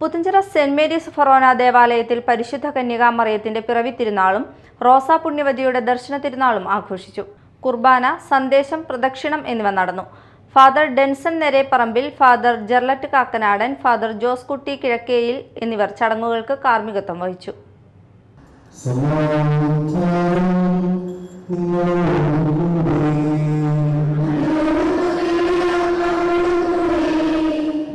Puthenchira saint Mary's ഫൊറോന ദേവാലയത്തിൽ പരിശുദ്ധ കന്യകാമറിയത്തിന്റെ പിറവി തിരുനാളും റോസാ പുണ്യവതിയുടെ ദർശന തിരുനാളും ആഘോഷിച്ചു. കുർബാന സന്ദേശം പ്രദക്ഷിണം എന്നിവ നടന്നു. Father Denson Parambil father Jerlet Kakkanadan father Jose Kutty Kizhakkeyil എന്നിവർ ചടങ്ങുകൾക്ക് കാർമ്മികത്വം വഹിച്ചു.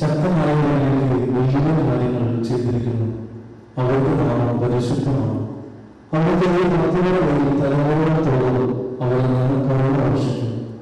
ശക്തമായ എനിക്ക് വലിയ കാര്യങ്ങൾ ചെയ്തിരിക്കുന്നു. അവരുടെ നാമം പരിശുദ്ധമാണ്. അവിടുത്തെ പ്രത്യേക വഴി തലമുറ